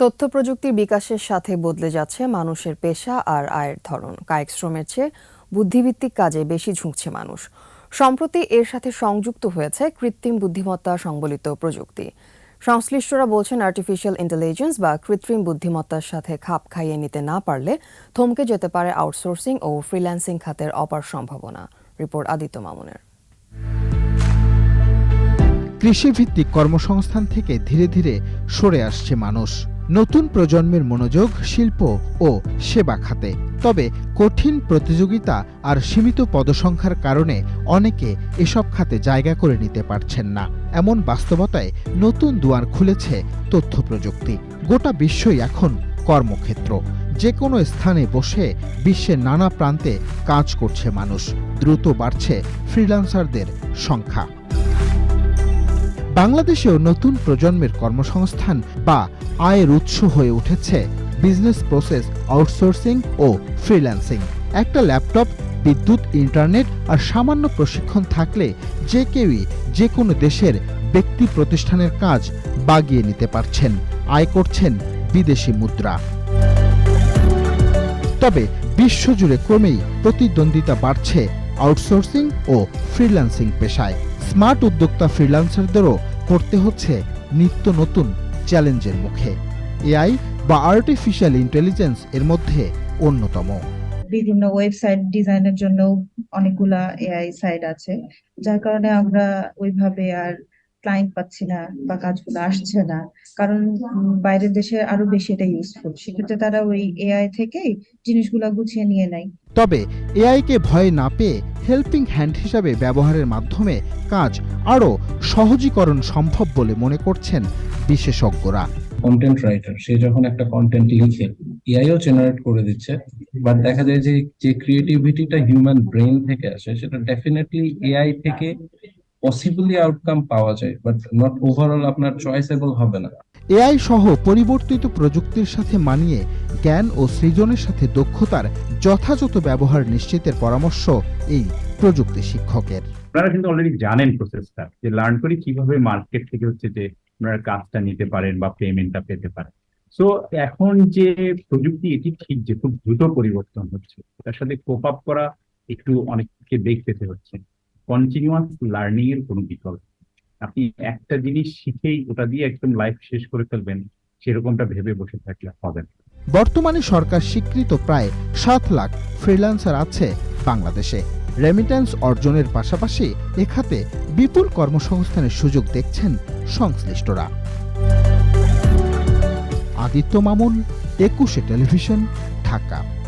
তথ্য প্রযুক্তির বিকাশের সাথে বদলে যাচ্ছে মানুষের পেশা আর আয়ের ধরন। কায়িক শ্রমের চেয়ে বুদ্ধিভিত্তিক কাজে বেশি ঝুঁকছে মানুষ। সম্প্রতি এর সাথে সংযুক্ত হয়েছে কৃত্রিম বুদ্ধিমত্তা সংবলিত প্রযুক্তি। সংশ্লিষ্টরা বলছেন আর্টিফিশিয়াল ইন্টেলিজেন্স বা কৃত্রিম বুদ্ধিমত্তার সাথে খাপ খাইয়ে নিতে না পারলে থমকে যেতে পারে আউটসোর্সিং ও ফ্রিল্যান্সিং খাতের অপার সম্ভাবনা। রিপোর্ট আদিত্য মামুনের। কৃষিভিত্তিক কর্মসংস্থান থেকে ধীরে ধীরে সরে আসছে মানুষ। নতুন প্রজন্মের মনোযোগ, শিল্প ও সেবা খাতে। তবে কঠিন প্রতিযোগিতা আর সীমিত পদসংখ্যার কারণে অনেকে এসব খাতে জায়গা করে নিতে পারছেন না। এমন বাস্তবতায় নতুন দুয়ার খুলেছে তথ্য প্রযুক্তি। গোটা বিশ্বই এখন কর্মক্ষেত্র। যে কোনো স্থানে বসে বিশ্বের নানা প্রান্তে কাজ করছে মানুষ। দ্রুত বাড়ছে ফ্রিল্যান্সারদের সংখ্যা। বাংলাদেশেও নতুন প্রজন্মের কর্মসংস্থান বা আয়ের উৎস হয়ে উঠেছে বিজনেস প্রসেস, আউটসোর্সিং ও ফ্রিল্যান্সিং। একটা ল্যাপটপ, বিদ্যুৎ, ইন্টারনেট আর সামান্য প্রশিক্ষণ থাকলে যে কেউই যে কোনো দেশের ব্যক্তি প্রতিষ্ঠানের কাজ বাগিয়ে নিতে পারছেন। আয় করছেন বিদেশি মুদ্রা। তবে বিশ্বজুড়ে ক্রমেই প্রতিদ্বন্দ্বিতা বাড়ছে আউটসোর্সিং ও ফ্রিল্যান্সিং পেশায়। স্মার্ট উদ্যোক্তা ফ্রিল্যান্সারদেরও পড়তে হচ্ছে নিত্য নতুন চ্যালেঞ্জের মুখে। এআই বা আর্টিফিশিয়াল ইন্টেলিজেন্স এর মধ্যে অন্যতম। বিভিন্ন ওয়েবসাইট ডিজাইনের জন্য অনেকগুলা এআই সাইট আছে যার কারণে আমরা ওইভাবে আর ক্লায়েন্ট পাচ্ছি না বা কাজগুলো আসছে না। কারণ বাইরের দেশে আরও বেশি এটা ইউজফুল সেক্ষেত্রে তারা ওই এআই থেকেই জিনিসগুলো গুছিয়ে নিয়ে নেয়। তবে এআইকে ভয় না পেয়ে হেল্পিং হ্যান্ড হিসাবে ব্যবহারের মাধ্যমে কাজ আরও সহজীকরণ সম্ভব বলে মনে করছেন বিশেষজ্ঞরা। কন্টেন্ট রাইটার সে যখন একটা কন্টেন্ট লিখে এআইও জেনারেট করে দিচ্ছে বাট দেখা যায় যে যে ক্রিয়েটিভিটিটা হিউম্যান ব্রেন থেকে আসে সেটা ডেফিনেটলি এআই থেকে পসিবলি আউটকাম পাওয়া যায় বাট নট ওভারঅল আপনার চয়েসেবল হবে না। এআই সহ পরিবর্তিত প্রযুক্তির সাথে মানিয়ে জ্ঞান ও সৃজনের সাথে দক্ষতার যথাযথ ব্যবহার নিশ্চিতের পরামর্শ এই প্রযুক্তি শিক্ষকের। আপনারা কিন্তু অলরেডি জানেন প্রসেসটা যে লার্ন করে কীভাবে মার্কেট থেকে হচ্ছে যে আপনারা কাজটা নিতে পারেন বা পেমেন্টটা পেতে পারেন। সো এখন যে প্রযুক্তি এটি ঠিক যে খুব দ্রুত পরিবর্তন হচ্ছে, তার সাথে কোপ আপ করা একটু অনেককে দেখতে হচ্ছে। কন্টিনিউয়াস লার্নিং এর কোনো বিকল্প আপনি একটা জিনিস শিখেই ওটা দিয়ে একদম লাইফ শেষ করে ফেলবেন সেরকমটা ভেবে বসে থাকলে হবে না। বর্তমানে সরকার স্বীকৃত প্রায় সাত লাখ ফ্রিল্যান্সার আছে বাংলাদেশে। রেমিট্যান্স অর্জনের পাশাপাশি এখাতে বিপুল কর্মসংস্থানের সুযোগ দেখছেন সংশ্লিষ্টরা। আদিত্য মামুন, একুশে টেলিভিশন, ঢাকা।